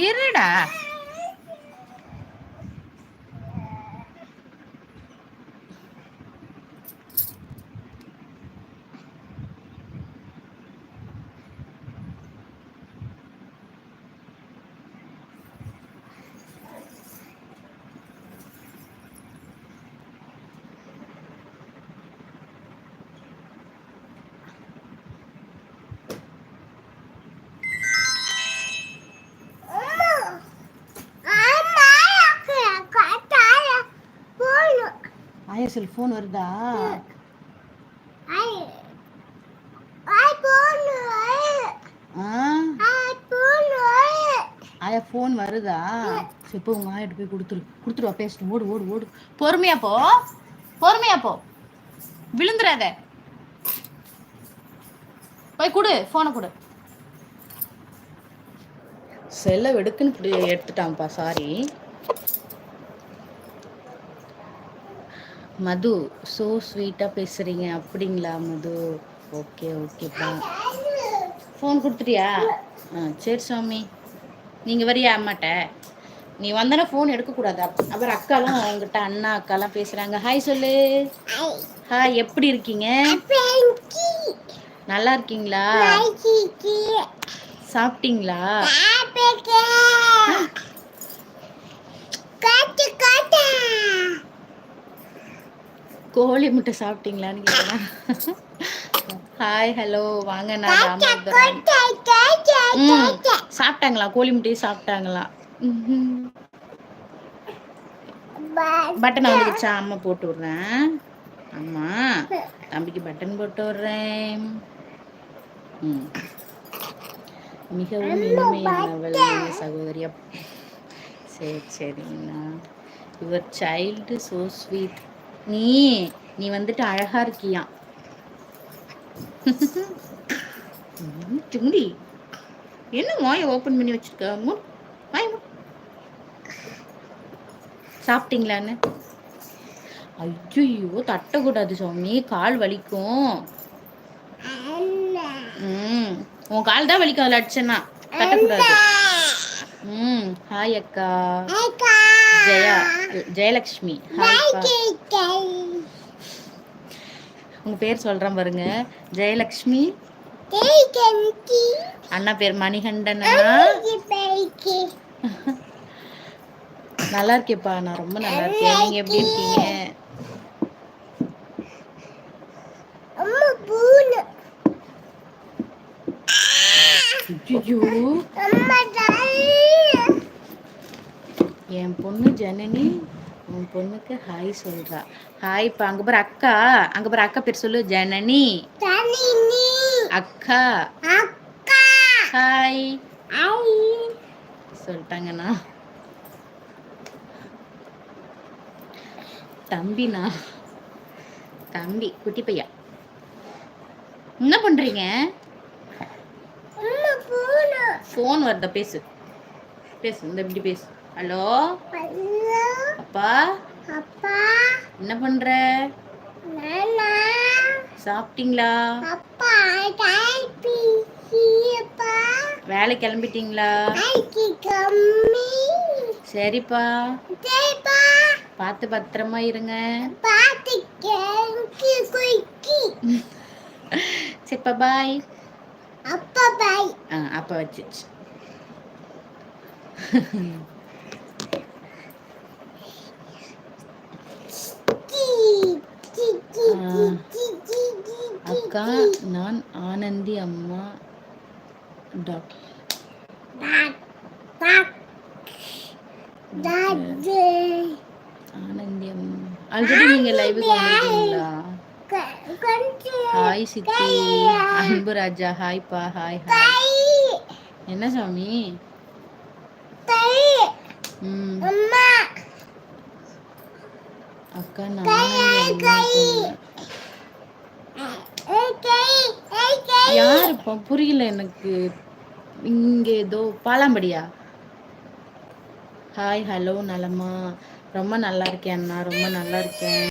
இருடா cell phone வருதா? ஆயா ஃபோன் வருதா? இப்போ உங்க ஆயிட்டு போய் கொடுத்துரு. கொடுத்துருவா பேசிட்டு ஓடு ஓடு ஓடு. பொறுமையா போ. பொறுமையா போ. விழுந்துடாத போய் கொடு ஃபோனை கொடு. செல்லை வெடுக்குன்னு எடுத்துட்டான்ப்பா சாரி மது ஸோ ஸ்வீட்டாக பேசுகிறீங்க அப்படிங்களா மது? ஓகே ஓகேப்பா ஃபோன் கொடுத்துட்டியா? ஆ சரி சாமி. நீங்கள் வரியா அம்மாட்ட? நீ வந்தனா ஃபோன் எடுக்கக்கூடாது. அப்- அப்புறம் அக்காலாம் உங்ககிட்ட அண்ணா அக்காலாம் பேசுகிறாங்க ஹாய் சொல்லு. ஹாய் எப்படி இருக்கீங்க? நல்லா இருக்கீங்களா? சாப்பிட்டீங்களா? கோழி முட்டை சாப்பிட்டீங்களான்னு கேட்குறேன் ஹாய் ஹலோ வாங்க நான் ம் சாப்பிட்டாங்களா? கோழி முட்டையும் சாப்பிட்டாங்களா. பட்டன் வந்துடுச்சா அம்மா போட்டு விட்றேன். அம்மா தம்பிக்கு பட்டன் போட்டு விட்றேன். ம். மிகவும் இனிமையானவள் என் சகோதரி. அப்- சரி சரிங்கண்ணா. யுவர் சைல்டு ஸோ ஸ்வீட் நீ நீ வந்துட்டு அழகா இருக்கியா? சுண்டி. என்ன வாயை ஓப்பன் பண்ணி வச்சிருக்க? வாய் சாப்பிட்டீங்களான்னு? ஐயோ தட்டக்கூடாது சுவாமி கால் வலிக்கும். ம் உன் கால் தான் வலிக்கும். அதில் அடிச்சேன்னா. தட்டக்கூடாது. ம் ஹாய் அக்கா. ஜெயா ஜெயலக்ஷ்மி. உங்க பேர் சொல்றேன் பாருங்க. ஜெயலக்ஷ்மி. அண்ணா பேர் மணிகண்டன் அண்ணா. நல்லா இருக்கேப்பா நான் ரொம்ப நல்லா இருக்கேன். நீங்க எப்படி இருக்கீங்க? ஐயோ என் பொண்ணு ஜனனி உன் பொண்ணுக்கு ஹாய் சொல்றா. ஹாய்ப்பா அங்க பாரு அக்கா. அங்க பாரு அக்கா பேர் சொல்லு. ஜனனி. அக்கா. ஹாய் சொல்லிட்டாங்கண்ணா. தம்பிண்ணா. தம்பி குட்டி பையா. என்ன பண்றீங்க? ஃபோன் வருதா? பேசு. பேசு இந்த இப்படி பேசு. ஹலோ? அப்பா? அப்பா? என்ன பண்ற? சாப்பிட்டீங்களா? வேலை கிளம்பிட்டீங்களா? சரிப்பா. பார்த்து பத்திரமா இருங்க. சரிப்பா பாய். அப்பா பை ஆ அப்பா வச்சிச்சு அக்கா நான் ஆனந்தி அம்மா ஆனந்தி அம்மா ஆல்ரெடி நீங்க லைவுக்கு கொஞ்சம் ஹாய் சித்தி. அன்பு ராஜா. ஹாய் ஹாய் தை என்ன சாமி? அக்கா நான் ஆனந்தி அம்மா பொண்ணு. ஏய் கை ஏய் கை யாருப்பா புரியல எனக்கு. இங்க ஏதோ பாலாம்படியா? ஹாய் ஹலோ நலமா? ரொம்ப நல்லா இருக்கேன் அண்ணா ரொம்ப நல்லா இருக்கேன்.